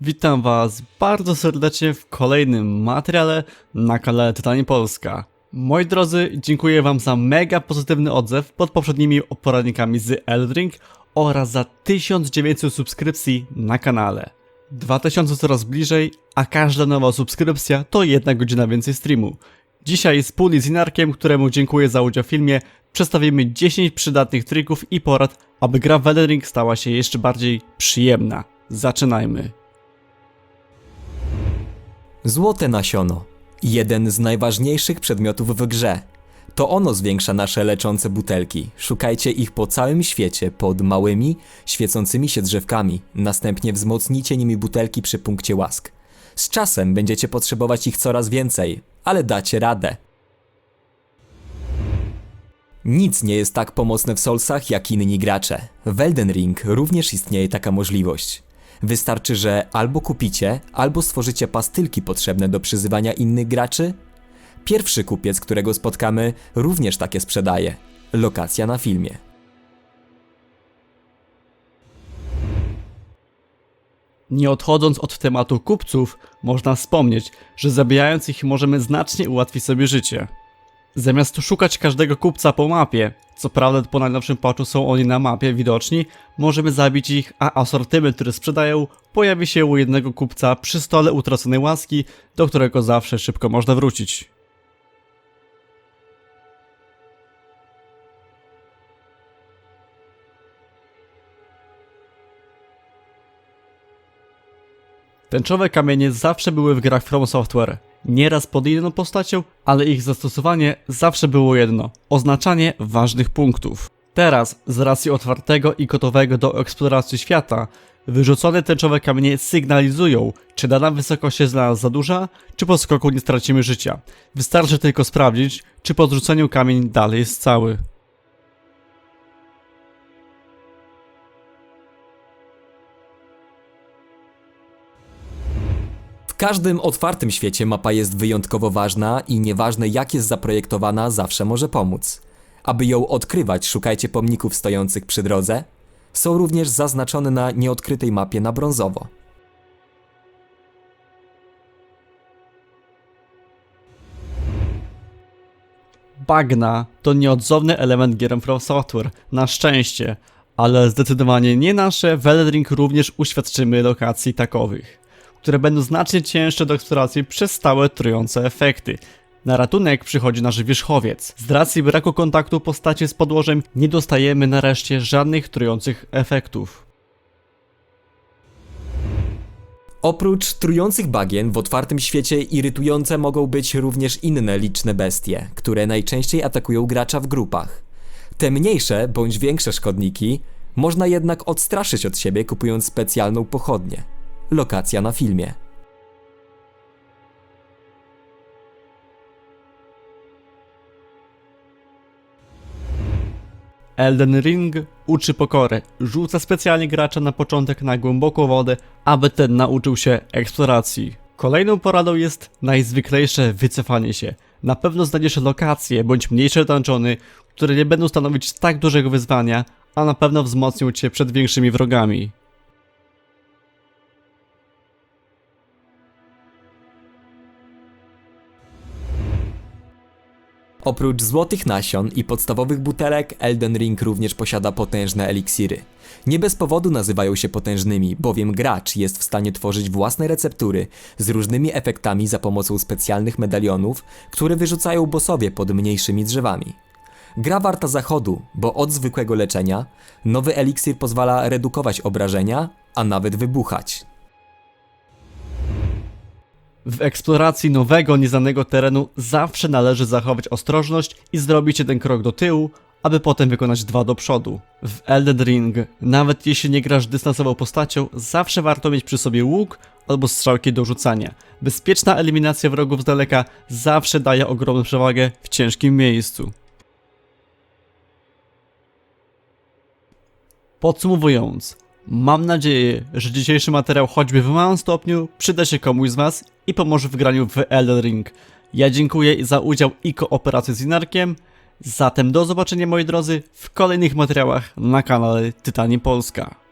Witam Was bardzo serdecznie w kolejnym materiale na kanale Tytanie Polska. Moi drodzy, dziękuję Wam za mega pozytywny odzew pod poprzednimi poradnikami z Eldring oraz za 1900 subskrypcji na kanale. 2000 coraz bliżej, a każda nowa subskrypcja to jedna godzina więcej streamu. Dzisiaj wspólnie z Inarkiem, któremu dziękuję za udział w filmie, przedstawimy 10 przydatnych trików i porad, aby gra w Elden Ring stała się jeszcze bardziej przyjemna. Zaczynajmy. Złote nasiono. Jeden z najważniejszych przedmiotów w grze. To ono zwiększa nasze leczące butelki. Szukajcie ich po całym świecie pod małymi, świecącymi się drzewkami. Następnie wzmocnijcie nimi butelki przy punkcie łask. Z czasem będziecie potrzebować ich coraz więcej, ale dacie radę. Nic nie jest tak pomocne w Soulsach jak inni gracze. W Elden Ring również istnieje taka możliwość. Wystarczy, że albo kupicie, albo stworzycie pastylki potrzebne do przyzywania innych graczy. Pierwszy kupiec, którego spotkamy, również takie sprzedaje. Lokacja na filmie. Nie odchodząc od tematu kupców, można wspomnieć, że zabijając ich możemy znacznie ułatwić sobie życie. Zamiast szukać każdego kupca po mapie, co prawda po najnowszym patchu są oni na mapie widoczni, możemy zabić ich, a asortyment, który sprzedają, pojawi się u jednego kupca przy stole utraconej łaski, do którego zawsze szybko można wrócić. Tęczowe kamienie zawsze były w grach From Software. Nieraz pod inną postacią, ale ich zastosowanie zawsze było jedno oznaczanie ważnych punktów. Teraz, z racji otwartego i gotowego do eksploracji świata, wyrzucone tęczowe kamienie sygnalizują, czy dana wysokość jest dla nas za duża, czy po skoku nie stracimy życia. Wystarczy tylko sprawdzić, czy po zrzuceniu kamień dalej jest cały. Każdym otwartym świecie mapa jest wyjątkowo ważna i nieważne jak jest zaprojektowana, zawsze może pomóc. Aby ją odkrywać, szukajcie pomników stojących przy drodze. Są również zaznaczone na nieodkrytej mapie na brązowo. Bagna to nieodzowny element gier From Software, na szczęście, ale zdecydowanie nie nasze, w również uświadczymy lokacji takowych, które będą znacznie cięższe do eksploracji przez stałe trujące efekty. Na ratunek przychodzi nasz wierzchowiec. Z racji braku kontaktu postaci z podłożem nie dostajemy nareszcie żadnych trujących efektów. Oprócz trujących bagien w otwartym świecie irytujące mogą być również inne liczne bestie, które najczęściej atakują gracza w grupach. Te mniejsze bądź większe szkodniki można jednak odstraszyć od siebie kupując specjalną pochodnię. Lokacja na filmie. Elden Ring uczy pokory. Rzuca specjalnie gracza na początek na głęboką wodę, aby ten nauczył się eksploracji. Kolejną poradą jest najzwyklejsze wycofanie się. Na pewno znajdziesz lokacje bądź mniejsze dungeony, które nie będą stanowić tak dużego wyzwania, a na pewno wzmocnią cię przed większymi wrogami. Oprócz złotych nasion i podstawowych butelek, Elden Ring również posiada potężne eliksiry. Nie bez powodu nazywają się potężnymi, bowiem gracz jest w stanie tworzyć własne receptury z różnymi efektami za pomocą specjalnych medalionów, które wyrzucają bossowie pod mniejszymi drzewami. Gra warta zachodu, bo od zwykłego leczenia nowy eliksir pozwala redukować obrażenia, a nawet wybuchać. W eksploracji nowego, nieznanego terenu zawsze należy zachować ostrożność i zrobić jeden krok do tyłu, aby potem wykonać dwa do przodu. W Elden Ring, nawet jeśli nie grasz dystansową postacią, zawsze warto mieć przy sobie łuk albo strzałki do rzucania. Bezpieczna eliminacja wrogów z daleka zawsze daje ogromną przewagę w ciężkim miejscu. Podsumowując, mam nadzieję, że dzisiejszy materiał choćby w małym stopniu przyda się komuś z Was i pomoże w graniu w Elden Ring. Ja dziękuję za udział i kooperację z Inarkiem. Zatem do zobaczenia moi drodzy w kolejnych materiałach na kanale Tytanie Polska.